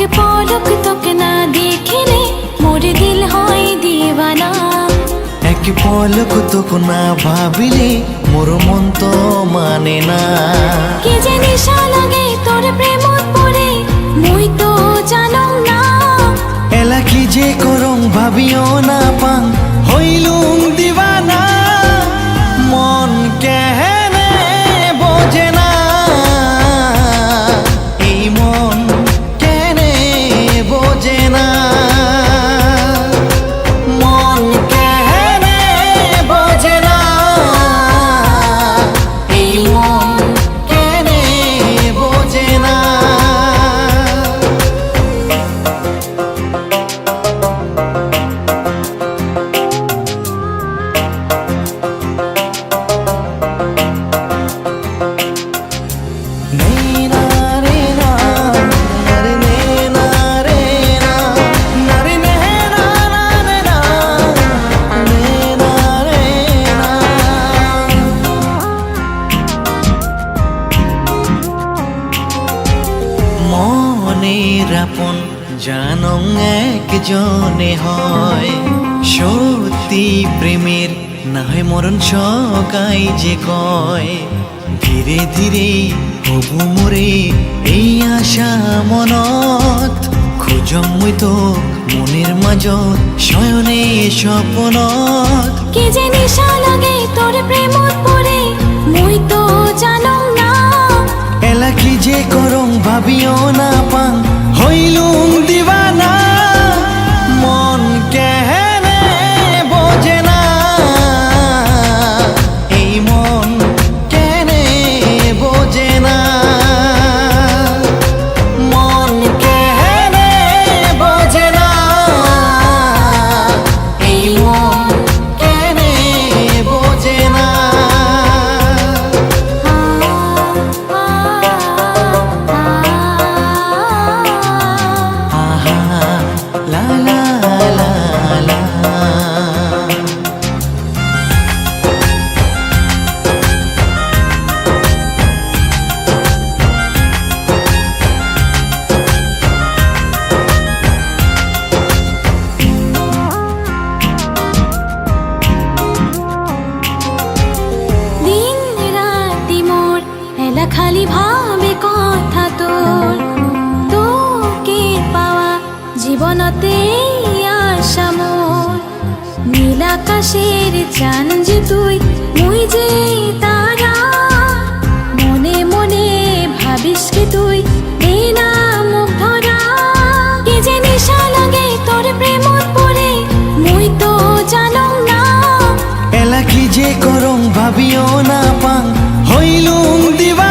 এক পলক তোকে না দেখিলে মোর দিল হয় দিওয়ানা এক পলক তোকে না ভাবিলে মোর মন তো মানে না। কে জানি শালা মনের আপন জানং একজনে হয়। সত্যি প্রেমের না হয় মরণ সকাই যে কয়। ধীরে ধীরে হবু মোরে এই আশা মনত। খুঁজম মুই তো মনের মাজত শয়নে স্বপনত। কি যে নিশা লাগে তোর প্রেমত পড়ে মুই তো জানো না। এলা কি যে করং ভাবিও না। কথা তোর। তোকে পাওয়া জীবনতে আশা মোর। নীল আকাশের চান যে তুই, মুই যে তারা। মনে মনে ভাবিস কি তুই যে ভাবিও না পাং। হইলুম দিবা